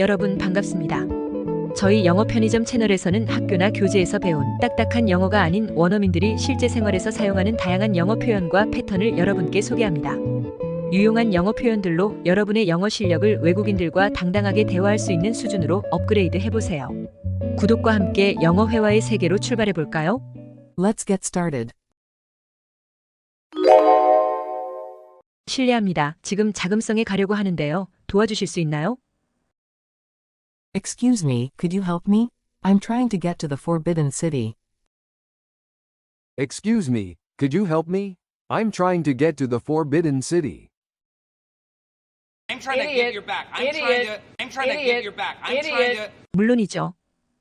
여러분 반갑습니다. 저희 영어 편의점 채널에서는 학교나 교재에서 배운 딱딱한 영어가 아닌 원어민들이 실제 생활에서 사용하는 다양한 영어 표현과 패턴을 여러분께 소개합니다. 유용한 영어 표현들로 여러분의 영어 실력을 외국인들과 당당하게 대화할 수 있는 수준으로 업그레이드 해보세요. 구독과 함께 영어 회화의 세계로 출발해 볼까요? Let's get started. 실례합니다. 지금 자금성에 가려고 하는데요. 도와주실 수 있나요? Excuse me, could you help me? I'm trying to get to the Forbidden City. Excuse me, could you help me? I'm trying to get to the Forbidden City. I'm trying to Idiot. get your back. I'm Idiot. trying to. I'm trying to get Idiot. your back. I'm Idiot. trying to. 물론이죠.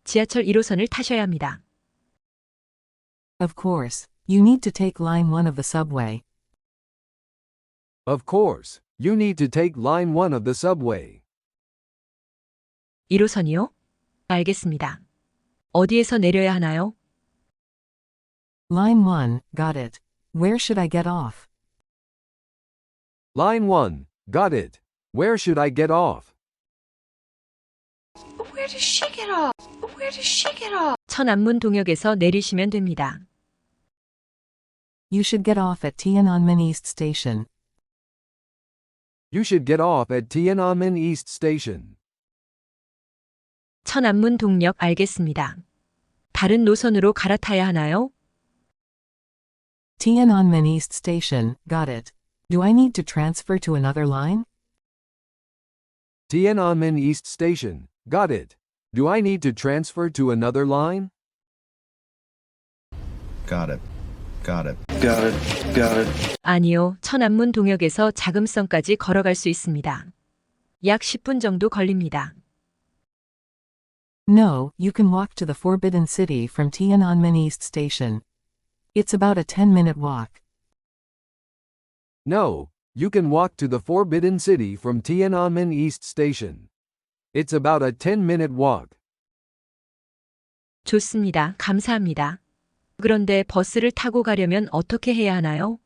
지하철 1호선을 타셔야 합니다. Of course, you need to take line 1 of the subway. Of course, you need to take line 1 of the subway. 1호선이요? 알겠습니다. 어디에서 내려야 하나요? Line 1, got it. Where should I get off? Line 1, got it. Where should I get off? Where does she get off? Where does she get off? 천안문 동역에서 내리시면 됩니다. You should get off at Tiananmen East Station. You should get off at Tiananmen East Station. 천안문 동역 알겠습니다. 다른 노선으로 갈아타야 하나요? Tiananmen East Station, got it. Do I need to transfer to another line? Tiananmen East Station. Got it. Do I need to transfer to another line? Got it. Got it. Got it. Got it. 아니요. 천안문 동역에서 자금성까지 걸어갈 수 있습니다. 약 10분 정도 걸립니다. No, you can walk to the Forbidden City from Tiananmen East Station. It's about a 10 minute walk. No, you can walk to the Forbidden City from Tiananmen East Station. It's about a 10 minute walk. 좋습니다. 감사합니다. 그런데 버스를 타고 가려면 어떻게 해야 하나요?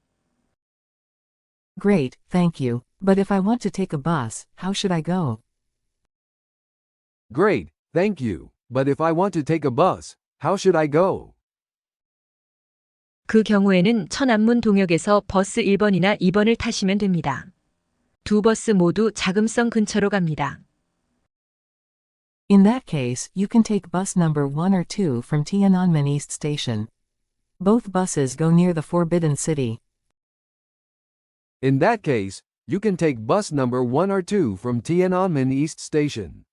Great, thank you. But if I want to take a bus, how should I go? Great, thank you. But if I want to take a bus, how should I go? 그 경우에는 천안문 동역에서 버스 1번이나 2번을 타시면 됩니다. 두 버스 모두 자금성 근처로 갑니다. In that case, you can take bus number 1 or 2 from Tiananmen East Station. Both buses go near the Forbidden City. In that case, you can take bus number 1 or 2 from Tiananmen East Station.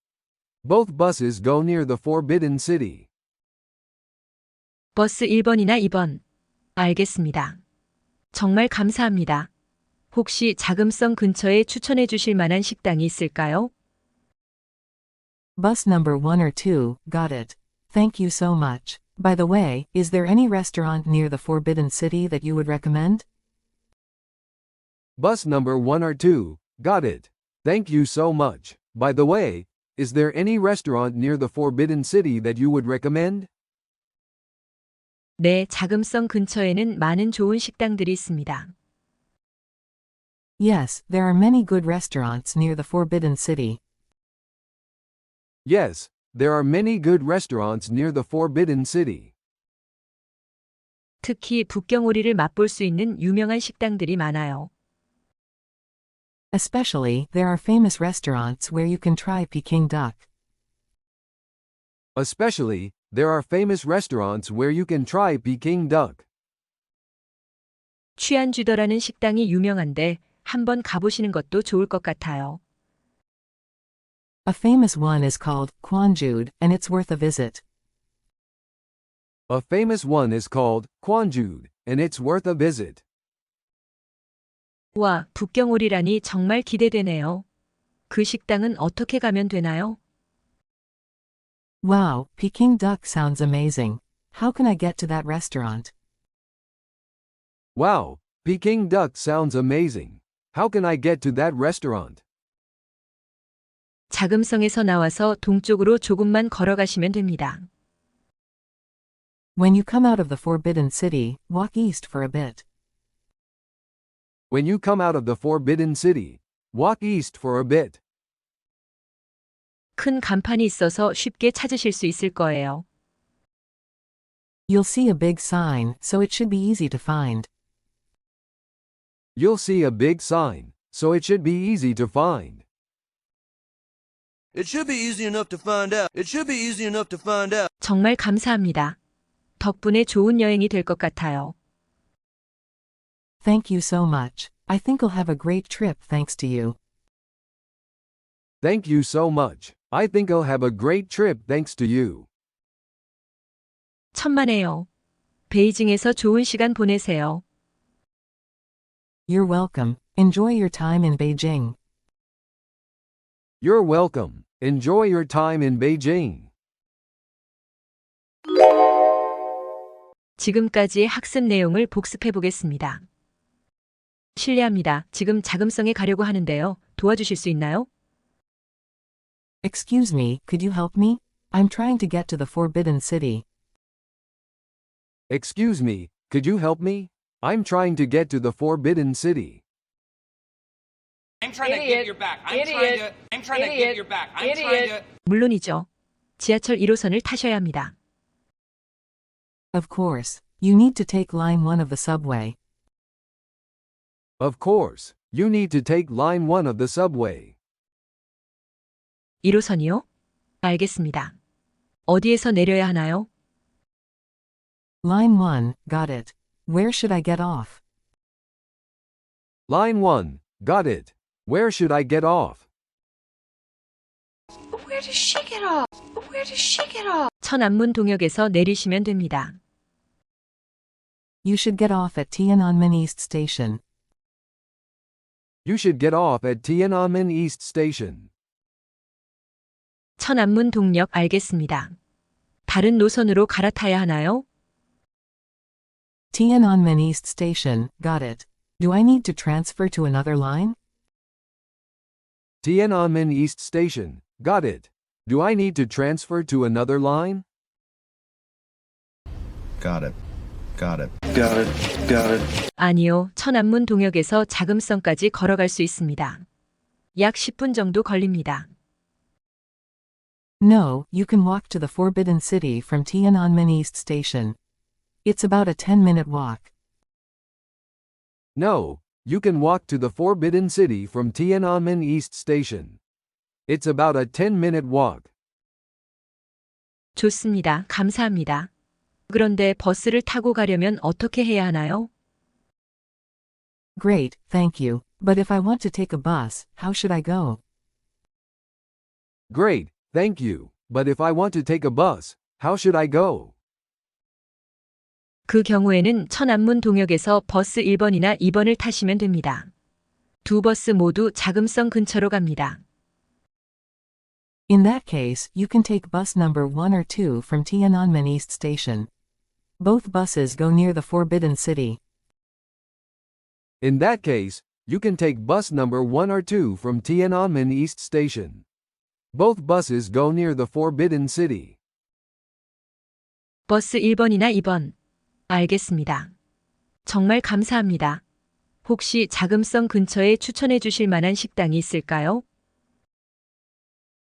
Both buses go near the Forbidden City. 버스 1번이나 2번. 알겠습니다. 정말 감사합니다. 혹시 자금성 근처에 추천해 주실 만한 식당이 있을까요? Bus number 1 or 2, got it. Thank you so much. By the way, is there any restaurant near the Forbidden City that you would recommend? Bus number 1 or 2, got it. Thank you so much. By the way, is there any restaurant near the Forbidden City that you would recommend? 네, 자금성 근처에는 많은 좋은 식당들이 있습니다. Yes, there are many good restaurants near the Forbidden City. Yes, there are many good restaurants near the Forbidden City. 특히 북경오리를 맛볼 수 있는 유명한 식당들이 많아요. Especially, there are famous restaurants where you can try Peking duck. Especially, there are famous restaurants where you can try Peking duck. 취안주더라는 식당이 유명한데 한번 가보시는 것도 좋을 것 같아요. A famous one is called Kwanjude, and it's worth a visit. A famous one is called Kwanjude, and it's worth a visit. 와, 북경오리라니 정말 기대되네요. 그 식당은 어떻게 가면 되나요? Wow, Peking duck sounds amazing. How can I get to that restaurant? Wow, Peking duck sounds amazing. How can I get to that restaurant? 자금성에서 나와서 동쪽으로 조금만 걸어가시면 됩니다. When you come out of the Forbidden City, walk east for a bit. When you come out of the Forbidden City, walk east for a bit. 큰 간판이 있어서 쉽게 찾으실 수 있을 거예요. You'll see a big sign, so it should be easy to find. You'll see a big sign, so it should be easy to find. It should be easy enough to find out. It should be easy enough to find out. 정말 감사합니다. 덕분에 좋은 여행이 될 것 같아요. Thank you so much. I think I'll have a great trip thanks to you. Thank you so much. I think I'll have a great trip thanks to you. 천만에요. 베이징에서 좋은 시간 보내세요. You're welcome. Enjoy your time in Beijing. You're welcome. Enjoy your time in Beijing. 지금까지의 학습 내용을 복습해 보겠습니다. 실례합니다. 지금 자금성에 가려고 하는데요. 도와주실 수 있나요? Excuse me, could you help me? I'm trying to get to the Forbidden City. Excuse me, could you help me? I'm trying to get to the Forbidden City. I'm trying to get Idiot. your back. I'm Idiot. trying to. I'm trying to get Idiot. your back. I'm trying Idiot. to. 물론이죠. 지하철 1호선을 타셔야 합니다. Of course. You need to take line 1 of the subway. Of course, you need to take line 1 of the subway. 1호선이요? 알겠습니다. 어디에서 내려야 하나요? Line 1, got it. Where should I get off? Line 1, got it. Where should I get off? Where does she get off? Where does she get off? 천안문 동역에서 내리시면 됩니다. You should get off at Tiananmen East Station. You should get off at Tiananmen East Station. 천안문 동역 알겠습니다. 다른 노선으로 갈아타야 하나요? Tiananmen East Station, got it. Do I need to transfer to another line? Tiananmen East Station. Got it. Do I need to transfer to another line? Got it. Got it. Got it. Got it. 아니요. 천안문 동역에서 자금성까지 걸어갈 수 있습니다. 약 10분 정도 걸립니다. No, you can walk to the Forbidden City from Tiananmen East Station. It's about a 10 minute walk. No, you can walk to the Forbidden City from Tiananmen East Station. It's about a 10 minute walk. 좋습니다. 감사합니다. 그런데 버스를 타고 가려면 어떻게 해야 하나요? Great, thank you. But if I want to take a bus, how should I go? Great, thank you. But if I want to take a bus, how should I go? 그 경우에는 천안문 동역에서 버스 1번이나 2번을 타시면 됩니다. 두 버스 모두 자금성 근처로 갑니다. In that case, you can take bus number 1 or 2 from Tiananmen East Station. Both buses go near the Forbidden City. In that case, you can take bus number 1 or 2 from Tiananmen East Station. Both buses go near the Forbidden City. 버스 1번이나 2번. 알겠습니다. 정말 감사합니다. 혹시 자금성 근처에 추천해 주실 만한 식당이 있을까요?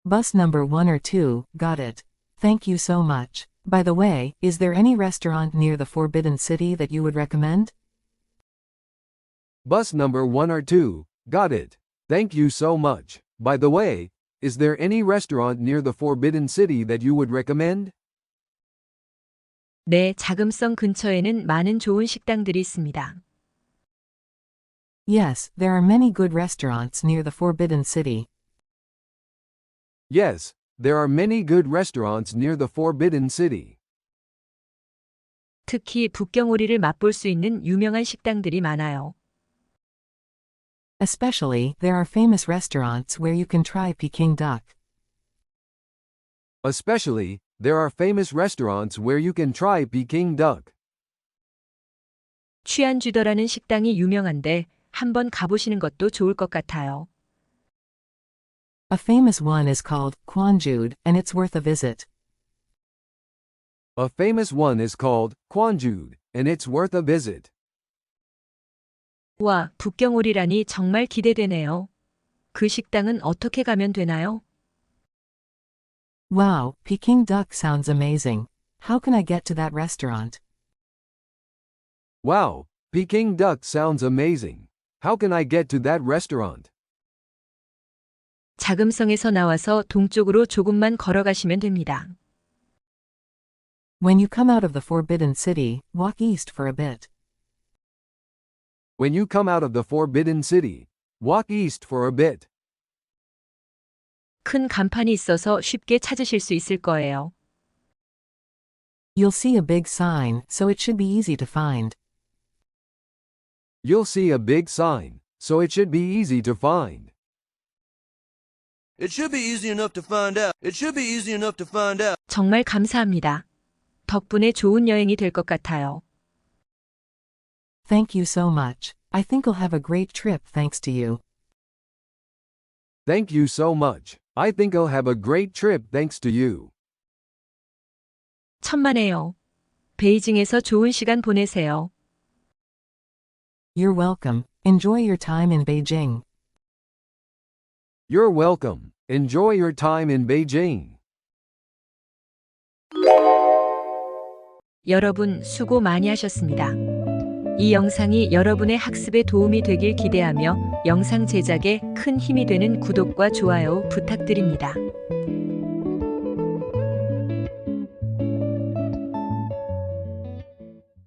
Bus number 1 or 2, got it. Thank you so much. By the way, is there any restaurant near the Forbidden City that you would recommend? Bus number 1 or 2, got it. Thank you so much. By the way, is there any restaurant near the Forbidden City that you would recommend? 네, 자금성 근처에는 많은 좋은 식당들이 있습니다. Yes, there are many good restaurants near the Forbidden City. Yes, there are many good restaurants near the Forbidden City. 특히 북경오리를 맛볼 수 있는 유명한 식당들이 많아요. Especially, there are famous restaurants where you can try Peking duck. Especially, there are famous restaurants where you can try Peking duck. 취안주더라는 식당이 유명한데 한번 가보시는 것도 좋을 것 같아요. A famous one is called Kwanjude, and it's worth a visit. A famous one is called Kwanjude, and it's worth a visit. 와, 북경오리라니 정말 기대되네요. 그 식당은 어떻게 가면 되나요? Wow, Peking duck sounds amazing. How can I get to that restaurant? Wow, Peking duck sounds amazing. How can I get to that restaurant? 자금성에서 나와서 동쪽으로 조금만 걸어가시면 됩니다. When you come out of the Forbidden City, walk east for a bit. When you come out of the Forbidden City, walk east for a bit. 큰 간판이 있어서 쉽게 찾으실 수 있을 거예요. You'll see a big sign, so it should be easy to find. You'll see a big sign, so it should be easy to find. It should be easy enough to find out. It should be easy enough to find out. 정말 감사합니다. 덕분에 좋은 여행이 될 것 같아요. Thank you so much. I think I'll have a great trip thanks to you. Thank you so much. I think I'll have a great trip thanks to you. 천만에요. 베이징에서 좋은 시간 보내세요. You're welcome. Enjoy your time in Beijing. You're welcome. Enjoy your time in Beijing. 여러분 수고 많이 하셨습니다. 이 영상이 여러분의 학습에 도움이 되길 기대하며 영상 제작에 큰 힘이 되는 구독과 좋아요 부탁드립니다.